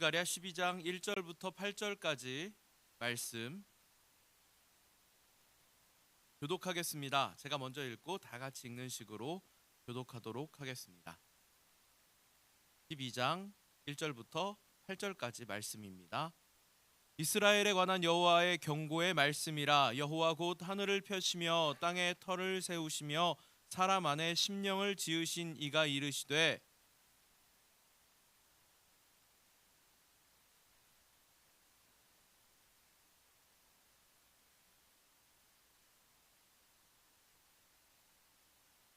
스가랴 12장 1절부터 8절까지 말씀 교독하겠습니다. 제가 먼저 읽고 다 같이 읽는 식으로 교독하도록 하겠습니다. 12장 1절부터 8절까지 말씀입니다. 이스라엘에 관한 여호와의 경고의 말씀이라 여호와 곧 하늘을 펴시며 땅에 터를 세우시며 사람 안에 심령을 지으신 이가 이르시되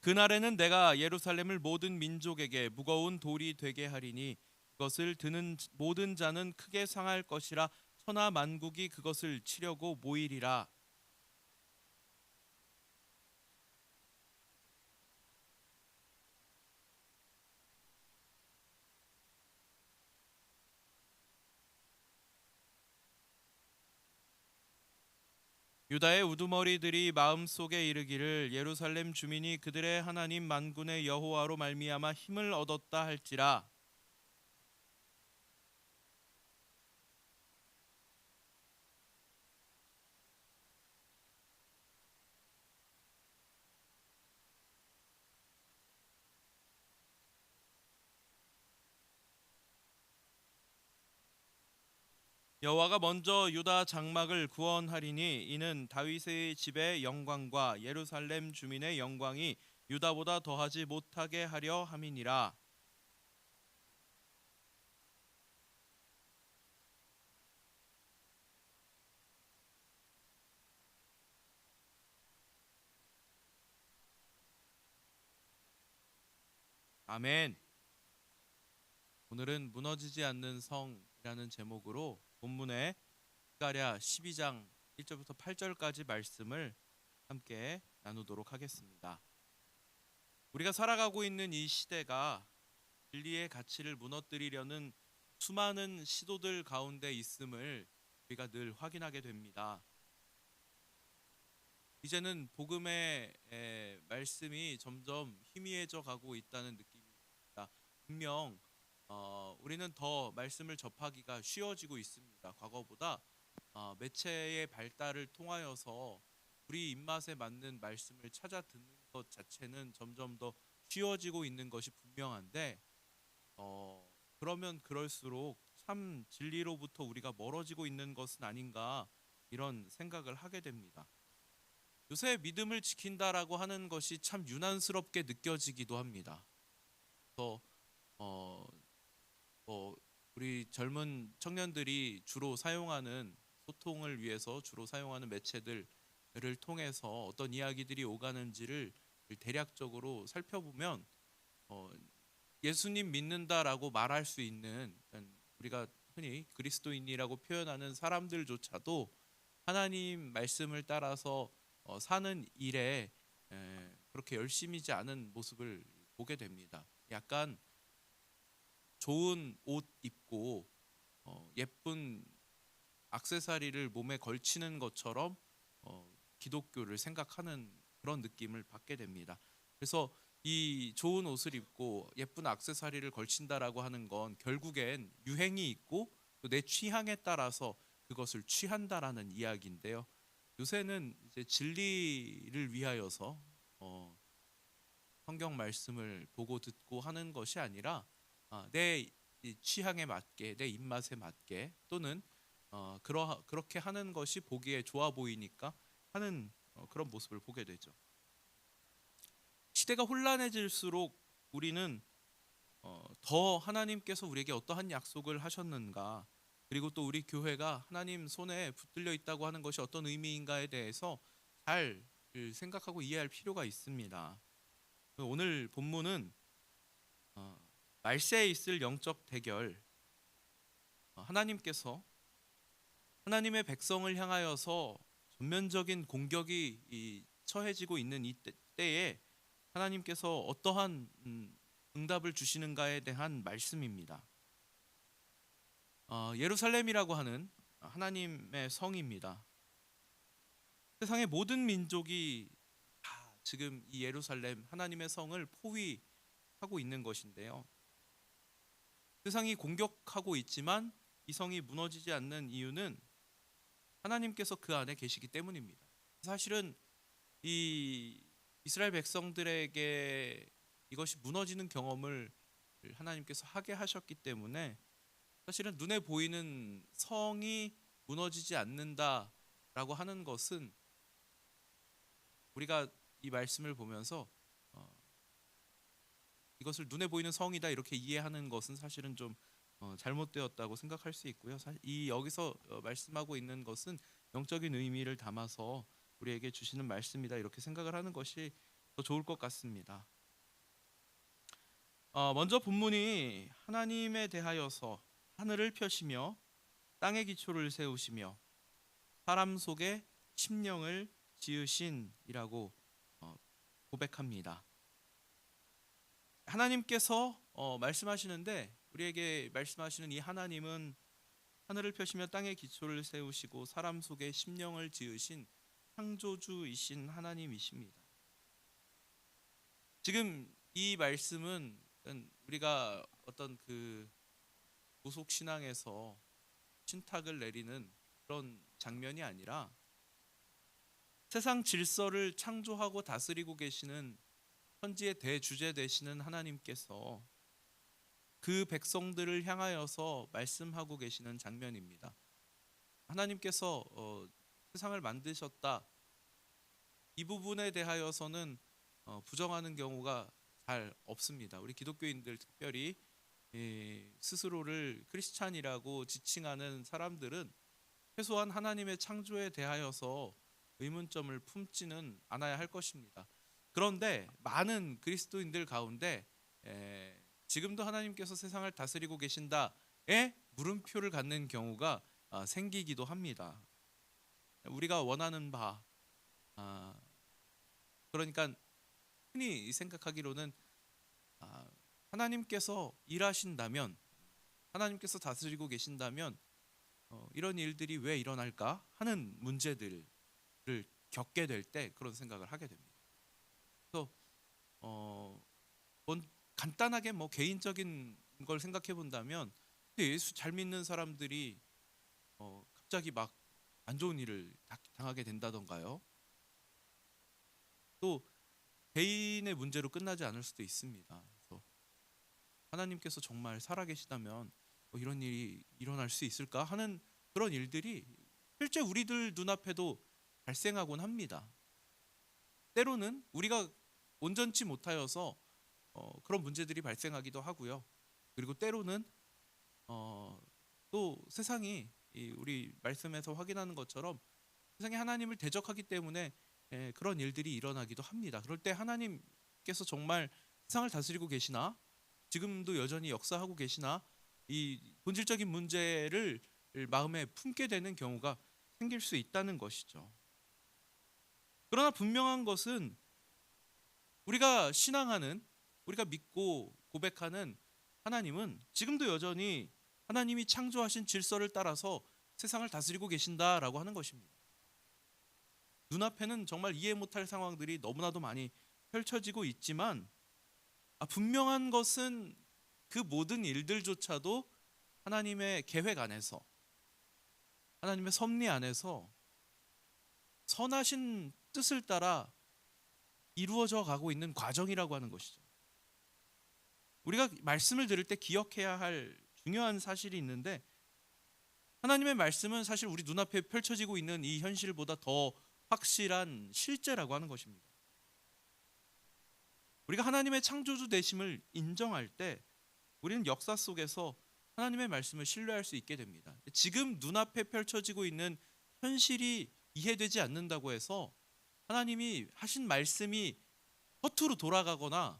그날에는 내가 예루살렘을 모든 민족에게 무거운 돌이 되게 하리니 그것을 드는 모든 자는 크게 상할 것이라 천하 만국이 그것을 치려고 모이리라 유다의 우두머리들이 마음속에 이르기를 예루살렘 주민이 그들의 하나님 만군의 여호와로 말미암아 힘을 얻었다 할지라 여호와가 먼저 유다 장막을 구원하리니 이는 다윗의 집의 영광과 예루살렘 주민의 영광이 유다보다 더하지 못하게 하려 함이니라 아멘. 오늘은 무너지지 않는 성이라는 제목으로 본문의 스가랴 12장 1절부터 8절까지 말씀을 함께 나누도록 하겠습니다. 우리가 살아가고 있는 이 시대가 진리의 가치를 무너뜨리려는 수많은 시도들 가운데 있음을 우리가 늘 확인하게 됩니다. 이제는 복음의 에, 말씀이 점점 희미해져 가고 있다는 느낌이 듭니다. 분명 어, 우리는 더 말씀을 접하기가 쉬워지고 있습니다. 과거보다 어, 매체의 발달을 통하여서 우리 입맛에 맞는 말씀을 찾아 듣는 것 자체는 점점 더 쉬워지고 있는 것이 분명한데 어, 그러면 그럴수록 참 진리로부터 우리가 멀어지고 있는 것은 아닌가 이런 생각을 하게 됩니다. 요새 믿음을 지킨다라고 하는 것이 참 유난스럽게 느껴지기도 합니다. 그래서 어, 뭐 우리 젊은 청년들이 주로 사용하는 소통을 위해서 주로 사용하는 매체들을 통해서 어떤 이야기들이 오가는지를 대략적으로 살펴보면 어, 예수님 믿는다라고 말할 수 있는 그러니까 우리가 흔히 그리스도인이라고 표현하는 사람들조차도 하나님 말씀을 따라서 어, 사는 일에 에, 그렇게 열심이지 않은 모습을 보게 됩니다. 약간 좋은 옷 입고 어, 예쁜 악세사리를 몸에 걸치는 것처럼 어, 기독교를 생각하는 그런 느낌을 받게 됩니다. 그래서 이 좋은 옷을 입고 예쁜 악세사리를 걸친다라고 하는 건 결국엔 유행이 있고 또 내 취향에 따라서 그것을 취한다라는 이야기인데요. 요새는 이제 진리를 위하여서 어, 성경 말씀을 보고 듣고 하는 것이 아니라 아, 내 취향에 맞게 내 입맛에 맞게 또는 어, 그러, 그렇게 하는 것이 보기에 좋아 보이니까 하는 어, 그런 모습을 보게 되죠. 시대가 혼란해질수록 우리는 어, 더 하나님께서 우리에게 어떠한 약속을 하셨는가 그리고 또 우리 교회가 하나님 손에 붙들려 있다고 하는 것이 어떤 의미인가에 대해서 잘 생각하고 이해할 필요가 있습니다. 오늘 본문은 어, 말세에 있을 영적 대결 어, 하나님께서 하나님의 백성을 향하여서 전면적인 공격이 처해지고 있는 이 때에 하나님께서 어떠한 음, 응답을 주시는가에 대한 말씀입니다. 어, 예루살렘이라고 하는 하나님의 성입니다. 세상의 모든 민족이 다 지금 이 예루살렘 하나님의 성을 포위하고 있는 것인데요. 세상이 공격하고 있지만 이 성이 무너지지 않는 이유는 하나님께서 그 안에 계시기 때문입니다. 사실은 이 이스라엘 백성들에게 이것이 무너지는 경험을 하나님께서 하게 하셨기 때문에 사실은 눈에 보이는 성이 무너지지 않는다라고 하는 것은 우리가 이 말씀을 보면서 어, 이것을 눈에 보이는 성이다 이렇게 이해하는 것은 사실은 좀 어, 잘못되었다고 생각할 수 있고요. 사- 이 여기서 어, 말씀하고 있는 것은 영적인 의미를 담아서 우리에게 주시는 말씀이다 이렇게 생각을 하는 것이 더 좋을 것 같습니다. 어, 먼저 본문이 하나님에 대하여서 하늘을 펴시며 땅의 기초를 세우시며 사람 속에 심령을 지으신이라고 어, 고백합니다. 하나님께서 어, 말씀하시는데 우리에게 말씀하시는 이 하나님은 하늘을 펴시며 땅의 기초를 세우시고 사람 속에 심령을 지으신 창조주이신 하나님이십니다. 지금 이 말씀은 우리가 어떤 그 무속 신앙에서 신탁을 내리는 그런 장면이 아니라 세상 질서를 창조하고 다스리고 계시는 천지의 대주제 되시는 하나님께서 그 백성들을 향하여서 말씀하고 계시는 장면입니다. 하나님께서 어, 세상을 만드셨다. 이 부분에 대하여서는 어, 부정하는 경우가 잘 없습니다. 우리 기독교인들 특별히 예, 스스로를 크리스찬이라고 지칭하는 사람들은 최소한 하나님의 창조에 대하여서 의문점을 품지는 않아야 할 것입니다. 그런데 많은 그리스도인들 가운데 에, 지금도 하나님께서 세상을 다스리고 계신다에 물음표를 갖는 경우가 아, 생기기도 합니다. 우리가 원하는 바, 아, 그러니까 흔히 생각하기로는 아, 하나님께서 일하신다면, 하나님께서 다스리고 계신다면 어, 이런 일들이 왜 일어날까 하는 문제들을 겪게 될 때 그런 생각을 하게 됩니다. 어, 뭔 간단하게 뭐 개인적인 걸 생각해 본다면 예수 잘 믿는 사람들이 어, 갑자기 막 안 좋은 일을 다- 당하게 된다던가요. 또 개인의 문제로 끝나지 않을 수도 있습니다. 하나님께서 정말 살아계시다면 뭐 이런 일이 일어날 수 있을까 하는 그런 일들이 실제 우리들 눈앞에도 발생하곤 합니다. 때로는 우리가 온전치 못하여서 어, 그런 문제들이 발생하기도 하고요. 그리고 때로는 어, 또 세상이 이 우리 말씀에서 확인하는 것처럼 세상이 하나님을 대적하기 때문에 예, 그런 일들이 일어나기도 합니다. 그럴 때 하나님께서 정말 세상을 다스리고 계시나 지금도 여전히 역사하고 계시나 이 본질적인 문제를 마음에 품게 되는 경우가 생길 수 있다는 것이죠. 그러나 분명한 것은 우리가 신앙하는 우리가 믿고 고백하는 하나님은 지금도 여전히 하나님이 창조하신 질서를 따라서 세상을 다스리고 계신다라고 하는 것입니다. 눈앞에는 정말 이해 못할 상황들이 너무나도 많이 펼쳐지고 있지만 아, 분명한 것은 그 모든 일들조차도 하나님의 계획 안에서 하나님의 섭리 안에서 선하신 뜻을 따라 이루어져 가고 있는 과정이라고 하는 것이죠. 우리가 말씀을 들을 때 기억해야 할 중요한 사실이 있는데 하나님의 말씀은 사실 우리 눈앞에 펼쳐지고 있는 이 현실보다 더 확실한 실제라고 하는 것입니다. 우리가 하나님의 창조주 되심을 인정할 때 우리는 역사 속에서 하나님의 말씀을 신뢰할 수 있게 됩니다. 지금 눈앞에 펼쳐지고 있는 현실이 이해되지 않는다고 해서 하나님이 하신 말씀이 허투루 돌아가거나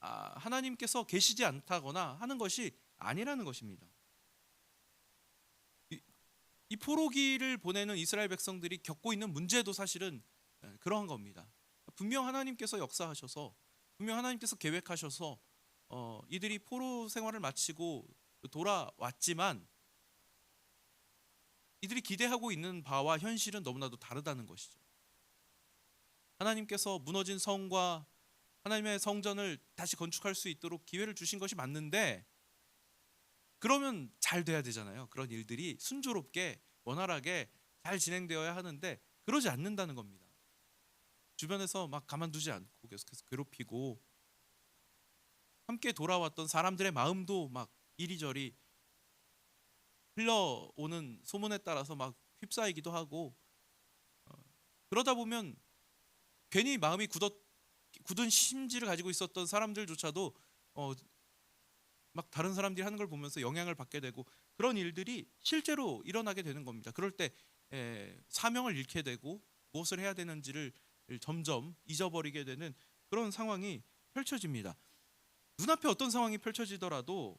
아, 하나님께서 계시지 않다거나 하는 것이 아니라는 것입니다. 이, 이 포로기를 보내는 이스라엘 백성들이 겪고 있는 문제도 사실은 예, 그러한 겁니다. 분명 하나님께서 역사하셔서 분명 하나님께서 계획하셔서 어, 이들이 포로 생활을 마치고 돌아왔지만 이들이 기대하고 있는 바와 현실은 너무나도 다르다는 것이죠. 하나님께서 무너진 성과 하나님의 성전을 다시 건축할 수 있도록 기회를 주신 것이 맞는데 그러면 잘 돼야 되잖아요. 그런 일들이 순조롭게 원활하게 잘 진행되어야 하는데 그러지 않는다는 겁니다. 주변에서 막 가만두지 않고 계속해서 괴롭히고 함께 돌아왔던 사람들의 마음도 막 이리저리 흘러오는 소문에 따라서 막 휩싸이기도 하고 어, 그러다 보면 괜히 마음이 굳었 굳은 심지를 가지고 있었던 사람들조차도 어, 막 다른 사람들이 하는 걸 보면서 영향을 받게 되고 그런 일들이 실제로 일어나게 되는 겁니다. 그럴 때 에, 사명을 잃게 되고 무엇을 해야 되는지를 점점 잊어버리게 되는 그런 상황이 펼쳐집니다. 눈앞에 어떤 상황이 펼쳐지더라도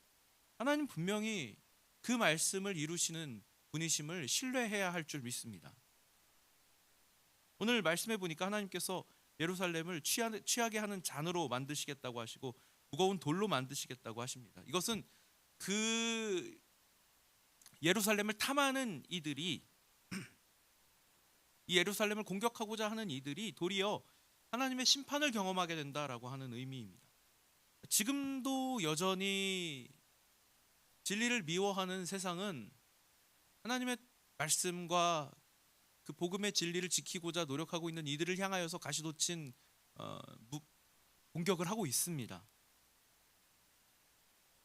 하나님 분명히 그 말씀을 이루시는 분이심을 신뢰해야 할 줄 믿습니다. 오늘 말씀해 보니까 하나님께서 예루살렘을 취하, 취하게 하는 잔으로 만드시겠다고 하시고 무거운 돌로 만드시겠다고 하십니다. 이것은 그 예루살렘을 탐하는 이들이 이 예루살렘을 공격하고자 하는 이들이 도리어 하나님의 심판을 경험하게 된다라고 하는 의미입니다. 지금도 여전히 진리를 미워하는 세상은 하나님의 말씀과 그 복음의 진리를 지키고자 노력하고 있는 이들을 향하여서 가시돋친 어, 무, 공격을 하고 있습니다.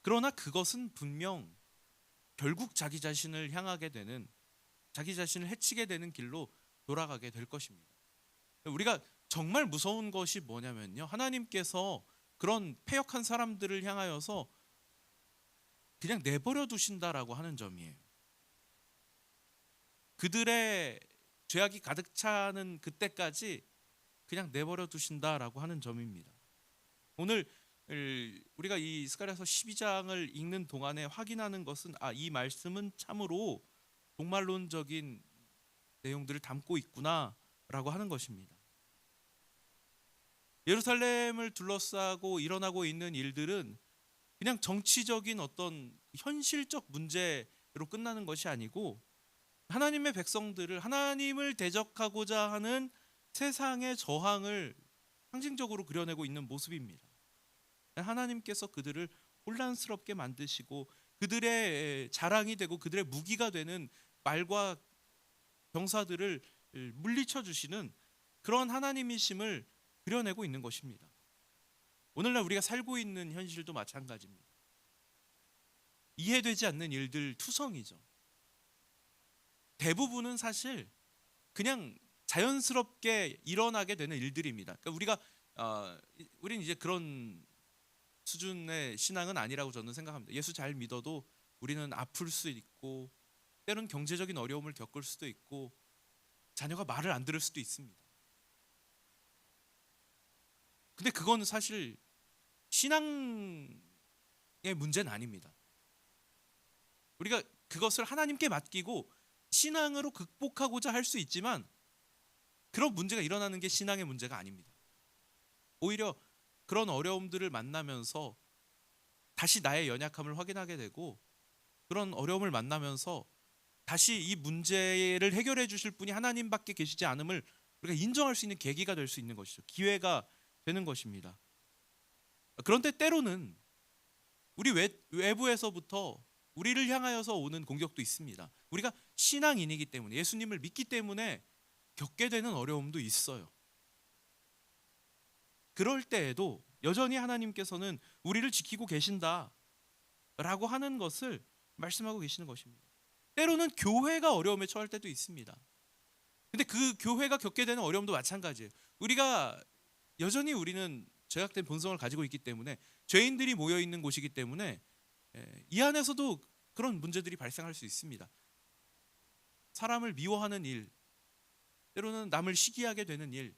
그러나 그것은 분명 결국 자기 자신을 향하게 되는 자기 자신을 해치게 되는 길로 돌아가게 될 것입니다. 우리가 정말 무서운 것이 뭐냐면요. 하나님께서 그런 패역한 사람들을 향하여서 그냥 내버려 두신다라고 하는 점이에요. 그들의 죄악이 가득 차는 그때까지 그냥 내버려 두신다라고 하는 점입니다. 오늘 우리가 이 스가랴서 12장을 읽는 동안에 확인하는 것은 아 이 말씀은 참으로 종말론적인 내용들을 담고 있구나라고 하는 것입니다. 예루살렘을 둘러싸고 일어나고 있는 일들은 그냥 정치적인 어떤 현실적 문제로 끝나는 것이 아니고 하나님의 백성들을 하나님을 대적하고자 하는 세상의 저항을 상징적으로 그려내고 있는 모습입니다. 하나님께서 그들을 혼란스럽게 만드시고 그들의 자랑이 되고 그들의 무기가 되는 말과 병사들을 물리쳐 주시는 그런 하나님이심을 그려내고 있는 것입니다. 오늘날 우리가 살고 있는 현실도 마찬가지입니다. 이해되지 않는 일들 투성이죠. 대부분은 사실 그냥 자연스럽게 일어나게 되는 일들입니다. 그러니까 우리가 어, 우리는 이제 그런 수준의 신앙은 아니라고 저는 생각합니다. 예수 잘 믿어도 우리는 아플 수 있고 때론 경제적인 어려움을 겪을 수도 있고 자녀가 말을 안 들을 수도 있습니다. 근데 그거는 사실 신앙의 문제는 아닙니다. 우리가 그것을 하나님께 맡기고 신앙으로 극복하고자 할 수 있지만 그런 문제가 일어나는 게 신앙의 문제가 아닙니다. 오히려 그런 어려움들을 만나면서 다시 나의 연약함을 확인하게 되고 그런 어려움을 만나면서 다시 이 문제를 해결해 주실 분이 하나님밖에 계시지 않음을 우리가 인정할 수 있는 계기가 될 수 있는 것이죠. 기회가 되는 것입니다. 그런데 때로는 우리 외, 외부에서부터 우리를 향하여서 오는 공격도 있습니다. 우리가 신앙인이기 때문에 예수님을 믿기 때문에 겪게 되는 어려움도 있어요. 그럴 때에도 여전히 하나님께서는 우리를 지키고 계신다라고 하는 것을 말씀하고 계시는 것입니다. 때로는 교회가 어려움에 처할 때도 있습니다. 근데 그 교회가 겪게 되는 어려움도 마찬가지예요. 우리가 여전히 우리는 죄악된 본성을 가지고 있기 때문에 죄인들이 모여 있는 곳이기 때문에 예, 이 안에서도 그런 문제들이 발생할 수 있습니다. 사람을 미워하는 일, 때로는 남을 시기하게 되는 일,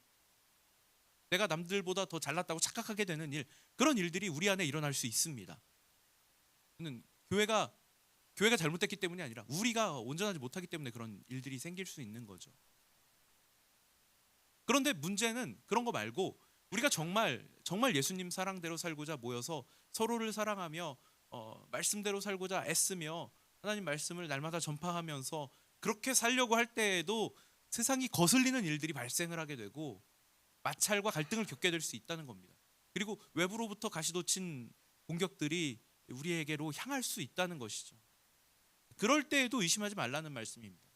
내가 남들보다 더 잘났다고 착각하게 되는 일, 그런 일들이 우리 안에 일어날 수 있습니다. 는 교회가 교회가 잘못됐기 때문이 아니라 우리가 온전하지 못하기 때문에 그런 일들이 생길 수 있는 거죠. 그런데 문제는 그런 거 말고 우리가 정말 정말 예수님 사랑대로 살고자 모여서 서로를 사랑하며 어, 말씀대로 살고자 애쓰며 하나님 말씀을 날마다 전파하면서 그렇게 살려고 할 때에도 세상이 거슬리는 일들이 발생을 하게 되고 마찰과 갈등을 겪게 될 수 있다는 겁니다. 그리고 외부로부터 가시돋친 공격들이 우리에게로 향할 수 있다는 것이죠. 그럴 때에도 의심하지 말라는 말씀입니다.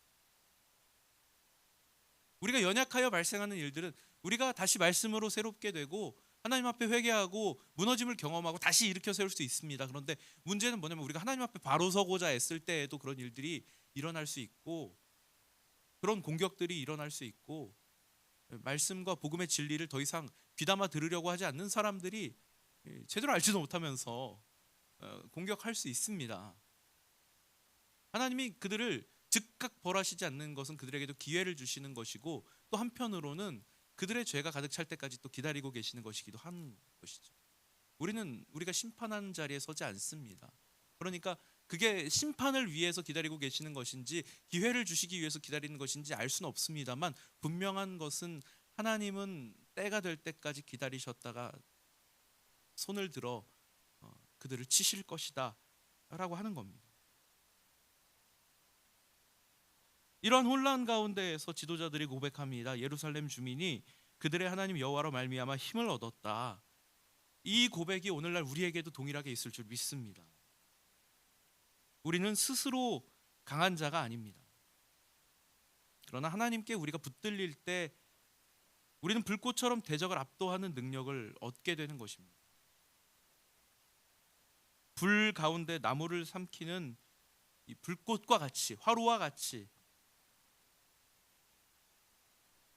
우리가 연약하여 발생하는 일들은 우리가 다시 말씀으로 새롭게 되고 하나님 앞에 회개하고 무너짐을 경험하고 다시 일으켜 세울 수 있습니다. 그런데 문제는 뭐냐면 우리가 하나님 앞에 바로 서고자 애쓸 때에도 그런 일들이 일어날 수 있고 그런 공격들이 일어날 수 있고 말씀과 복음의 진리를 더 이상 귀담아 들으려고 하지 않는 사람들이 예, 제대로 알지도 못하면서 어, 공격할 수 있습니다. 하나님이 그들을 즉각 벌하시지 않는 것은 그들에게도 기회를 주시는 것이고 또 한편으로는 그들의 죄가 가득 찰 때까지 또 기다리고 계시는 것이기도 한 것이죠. 우리는 우리가 심판하는 자리에 서지 않습니다. 그러니까 그게 심판을 위해서 기다리고 계시는 것인지 기회를 주시기 위해서 기다리는 것인지 알 수는 없습니다만 분명한 것은 하나님은 때가 될 때까지 기다리셨다가 손을 들어 어, 그들을 치실 것이다라고 하는 겁니다. 이러한 혼란 가운데에서 지도자들이 고백합니다. 예루살렘 주민이 그들의 하나님 여호와로 말미암아 힘을 얻었다. 이 고백이 오늘날 우리에게도 동일하게 있을 줄 믿습니다. 우리는 스스로 강한 자가 아닙니다. 그러나 하나님께 우리가 붙들릴 때 우리는 불꽃처럼 대적을 압도하는 능력을 얻게 되는 것입니다. 불 가운데 나무를 삼키는 이 불꽃과 같이 화로와 같이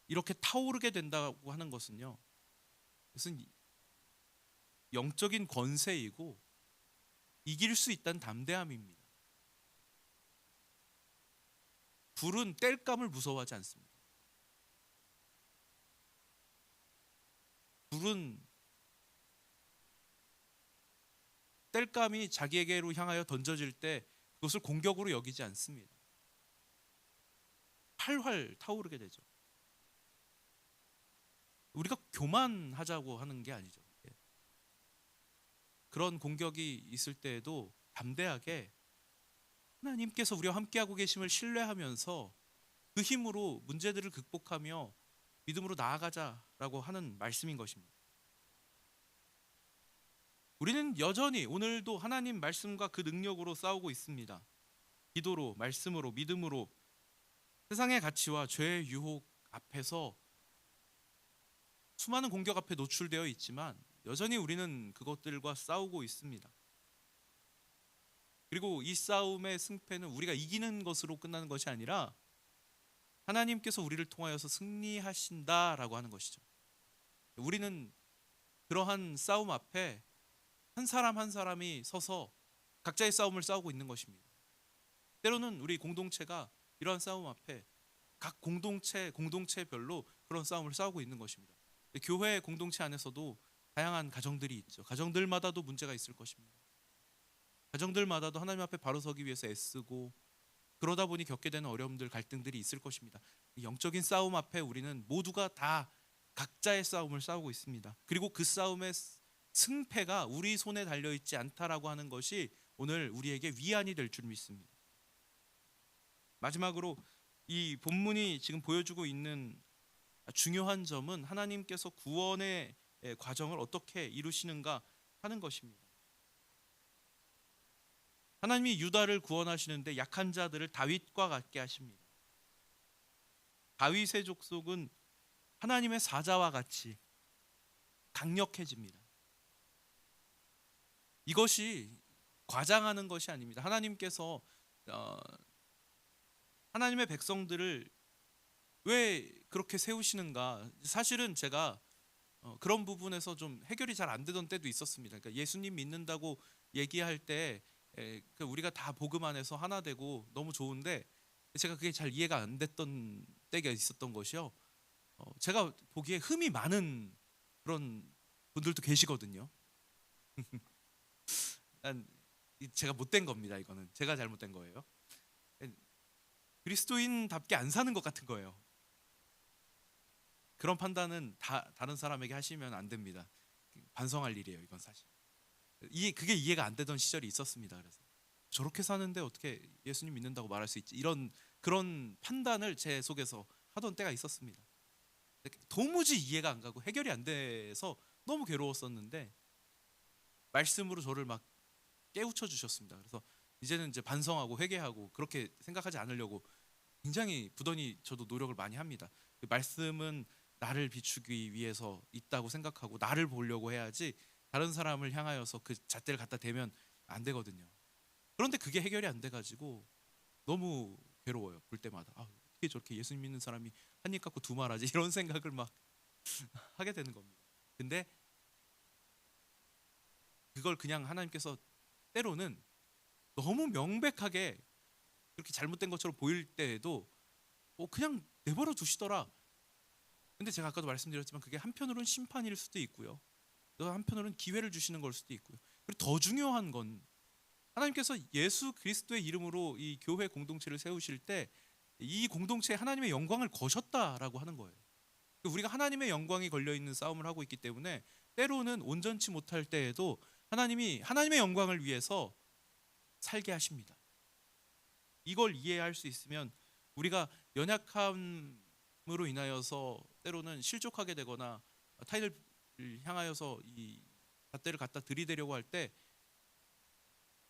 이렇게 타오르게 된다고 하는 것은요. 무슨 영적인 권세이고 이길 수 있다는 담대함입니다. 불은 뗄감을 무서워하지 않습니다. 불은 뗄감이 자기에게로 향하여 던져질 때 그것을 공격으로 여기지 않습니다. 활활 타오르게 되죠. 우리가 교만하자고 하는 게 아니죠. 예. 그런 공격이 있을 때에도 담대하게 하나님께서 우리와 함께하고 계심을 신뢰하면서 그 힘으로 문제들을 극복하며 믿음으로 나아가자라고 하는 말씀인 것입니다. 우리는 여전히 오늘도 하나님 말씀과 그 능력으로 싸우고 있습니다. 기도로, 말씀으로, 믿음으로 세상의 가치와 죄의 유혹 앞에서 수많은 공격 앞에 노출되어 있지만 여전히 우리는 그것들과 싸우고 있습니다. 그리고 이 싸움의 승패는 우리가 이기는 것으로 끝나는 것이 아니라 하나님께서 우리를 통하여서 승리하신다라고 하는 것이죠. 우리는 그러한 싸움 앞에 한 사람 한 사람이 서서 각자의 싸움을 싸우고 있는 것입니다. 때로는 우리 공동체가 이러한 싸움 앞에 각 공동체 공동체별로 그런 싸움을 싸우고 있는 것입니다. 교회 공동체 안에서도 다양한 가정들이 있죠. 가정들마다도 문제가 있을 것입니다. 가정들마다도 하나님 앞에 바로 서기 위해서 애쓰고 그러다 보니 겪게 되는 어려움들, 갈등들이 있을 것입니다. 영적인 싸움 앞에 우리는 모두가 다 각자의 싸움을 싸우고 있습니다. 그리고 그 싸움의 승패가 우리 손에 달려 있지 않다라고 하는 것이 오늘 우리에게 위안이 될 줄 믿습니다. 마지막으로 이 본문이 지금 보여주고 있는 중요한 점은 하나님께서 구원의 과정을 어떻게 이루시는가 하는 것입니다. 하나님이 유다를 구원하시는데 약한 자들을 다윗과 같게 하십니다. 다윗의 족속은 하나님의 사자와 같이 강력해집니다. 이것이 과장하는 것이 아닙니다. 하나님께서 어, 하나님의 백성들을 왜 그렇게 세우시는가? 사실은 제가 어, 그런 부분에서 좀 해결이 잘 안 되던 때도 있었습니다. 그러니까 예수님 믿는다고 얘기할 때 우리가 다 복음 안에서 하나 되고 너무 좋은데 제가 그게 잘 이해가 안 됐던 때가 있었던 것이요. 어, 제가 보기에 흠이 많은 그런 분들도 계시거든요. 난 제가 못된 겁니다. 이거는 제가 잘못된 거예요. 그리스도인답게 안 사는 것 같은 거예요. 그런 판단은 다, 다른 사람에게 하시면 안 됩니다. 반성할 일이에요. 이건 사실. 이해 그게 이해가 안 되던 시절이 있었습니다. 그래서 저렇게 사는데 어떻게 예수님 믿는다고 말할 수 있지? 이런 그런 판단을 제 속에서 하던 때가 있었습니다. 도무지 이해가 안 가고 해결이 안 돼서 너무 괴로웠었는데 말씀으로 저를 막 깨우쳐 주셨습니다. 그래서 이제는 이제 반성하고 회개하고 그렇게 생각하지 않으려고 굉장히 부단히 저도 노력을 많이 합니다. 그 말씀은 나를 비추기 위해서 있다고 생각하고 나를 보려고 해야지 다른 사람을 향하여서 그 잣대를 갖다 대면 안 되거든요. 그런데 그게 해결이 안 돼가지고 너무 괴로워요. 볼 때마다 아, 어떻게 저렇게 예수님 믿는 사람이 한 입 갖고 두 말하지 이런 생각을 막 하게 되는 겁니다. 근데 그걸 그냥 하나님께서 때로는 너무 명백하게 그렇게 잘못된 것처럼 보일 때에도 어, 그냥 내버려 두시더라. 근데 제가 아까도 말씀드렸지만 그게 한편으로는 심판일 수도 있고요. 또 한편으로는 기회를 주시는 걸 수도 있고요. 그리고 더 중요한 건 하나님께서 예수 그리스도의 이름으로 이 교회 공동체를 세우실 때 이 공동체에 하나님의 영광을 거셨다라고 하는 거예요. 우리가 하나님의 영광이 걸려 있는 싸움을 하고 있기 때문에 때로는 온전치 못할 때에도 하나님이 하나님의 영광을 위해서 살게 하십니다. 이걸 이해할 수 있으면 우리가 연약함으로 인하여서 때로는 실족하게 되거나 타인을 향하여서 이 잣대를 갖다 들이대려고 할 때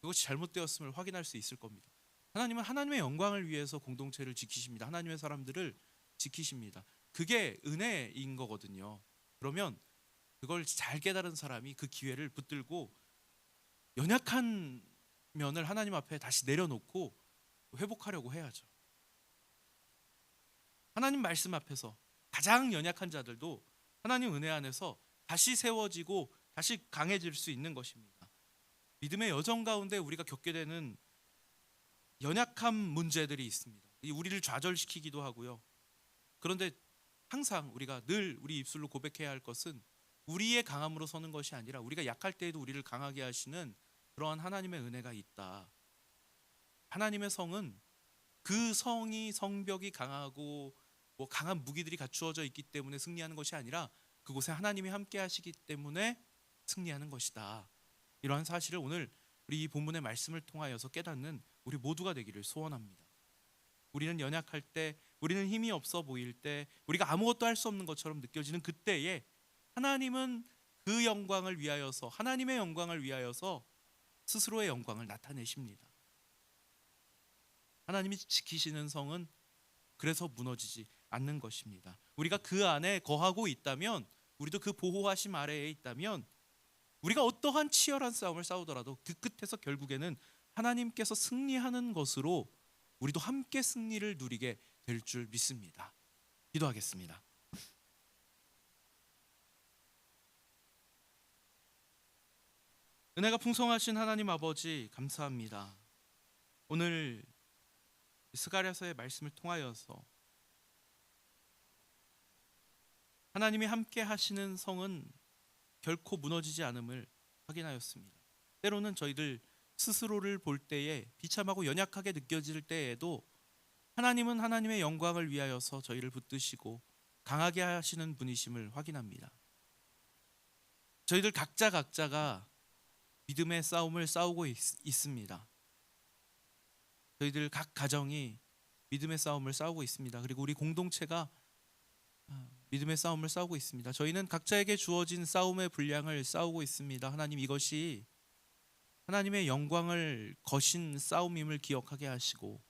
그것이 잘못되었음을 확인할 수 있을 겁니다. 하나님은 하나님의 영광을 위해서 공동체를 지키십니다. 하나님의 사람들을 지키십니다. 그게 은혜인 거거든요. 그러면 그걸 잘 깨달은 사람이 그 기회를 붙들고 연약한 면을 하나님 앞에 다시 내려놓고 회복하려고 해야죠. 하나님 말씀 앞에서 가장 연약한 자들도 하나님 은혜 안에서 다시 세워지고 다시 강해질 수 있는 것입니다. 믿음의 여정 가운데 우리가 겪게 되는 연약한 문제들이 있습니다. 이 우리를 좌절시키기도 하고요. 그런데 항상 우리가 늘 우리 입술로 고백해야 할 것은 우리의 강함으로 서는 것이 아니라 우리가 약할 때에도 우리를 강하게 하시는 그러한 하나님의 은혜가 있다. 하나님의 성은 그 성이 성벽이 강하고 뭐 강한 무기들이 갖추어져 있기 때문에 승리하는 것이 아니라 그곳에 하나님이 함께 하시기 때문에 승리하는 것이다. 이러한 사실을 오늘 우리 이 본문의 말씀을 통하여서 깨닫는 우리 모두가 되기를 소원합니다. 우리는 연약할 때, 우리는 힘이 없어 보일 때, 우리가 아무것도 할 수 없는 것처럼 느껴지는 그때에 하나님은 그 영광을 위하여서 하나님의 영광을 위하여서 스스로의 영광을 나타내십니다. 하나님이 지키시는 성은 그래서 무너지지 않는 것입니다. 우리가 그 안에 거하고 있다면 우리도 그 보호하심 아래에 있다면 우리가 어떠한 치열한 싸움을 싸우더라도 그 끝에서 결국에는 하나님께서 승리하는 것으로 우리도 함께 승리를 누리게 될 줄 믿습니다. 기도하겠습니다. 은혜가 풍성하신 하나님 아버지 감사합니다. 오늘 스가랴서의 말씀을 통하여서 하나님이 함께 하시는 성은 결코 무너지지 않음을 확인하였습니다. 때로는 저희들 스스로를 볼 때에 비참하고 연약하게 느껴질 때에도 하나님은 하나님의 영광을 위하여서 저희를 붙드시고 강하게 하시는 분이심을 확인합니다. 저희들 각자 각자가 믿음의 싸움을 싸우고 있, 있습니다. 저희들 각 가정이 믿음의 싸움을 싸우고 있습니다. 그리고 우리 공동체가 아, 믿음의 싸움을 싸우고 있습니다. 저희는 각자에게 주어진 싸움의 분량을 싸우고 있습니다. 하나님 이것이 하나님의 영광을 거신 싸움임을 기억하게 하시고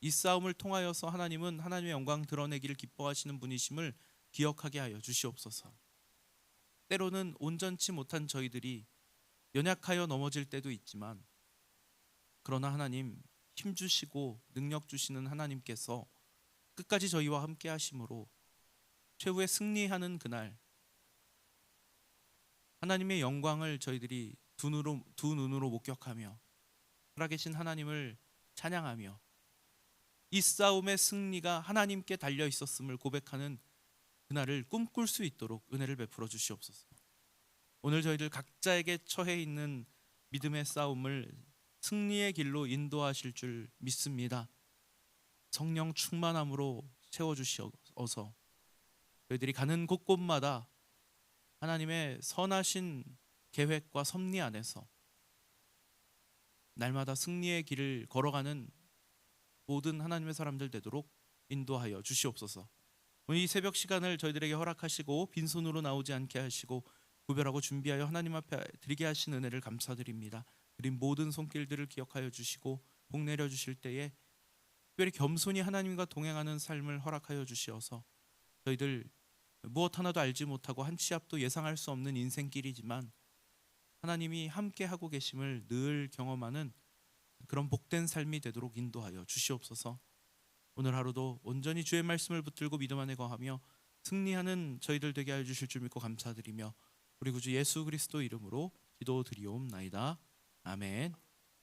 이 싸움을 통하여서 하나님은 하나님의 영광 드러내기를 기뻐하시는 분이심을 기억하게 하여 주시옵소서. 때로는 온전치 못한 저희들이 연약하여 넘어질 때도 있지만 그러나 하나님 힘 주시고 능력 주시는 하나님께서 끝까지 저희와 함께 하심으로 최후의 승리하는 그날 하나님의 영광을 저희들이 두 눈으로 두 눈으로 목격하며 살아계신 하나님을 찬양하며 이 싸움의 승리가 하나님께 달려 있었음을 고백하는 그날을 꿈꿀 수 있도록 은혜를 베풀어 주시옵소서. 오늘 저희들 각자에게 처해 있는 믿음의 싸움을 승리의 길로 인도하실 줄 믿습니다. 성령 충만함으로 채워 주시어서 저희들이 가는 곳곳마다 하나님의 선하신 계획과 섭리 안에서 날마다 승리의 길을 걸어가는 모든 하나님의 사람들 되도록 인도하여 주시옵소서. 오늘 이 새벽 시간을 저희들에게 허락하시고 빈손으로 나오지 않게 하시고 구별하고 준비하여 하나님 앞에 드리게 하신 은혜를 감사드립니다. 드린 모든 손길들을 기억하여 주시고 복 내려 주실 때에 특별히 겸손히 하나님과 동행하는 삶을 허락하여 주시어서 저희들 무엇 하나도 알지 못하고 한 치 앞도 예상할 수 없는 인생길이지만 하나님이 함께 하고 계심을 늘 경험하는 그런 복된 삶이 되도록 인도하여 주시옵소서. 오늘 하루도 온전히 주의 말씀을 붙들고 믿음 안에 거하며 승리하는 저희들 되게 하여 주실 줄 믿고 감사드리며 우리 구주 예수 그리스도 이름으로 기도드리옵나이다. 아멘.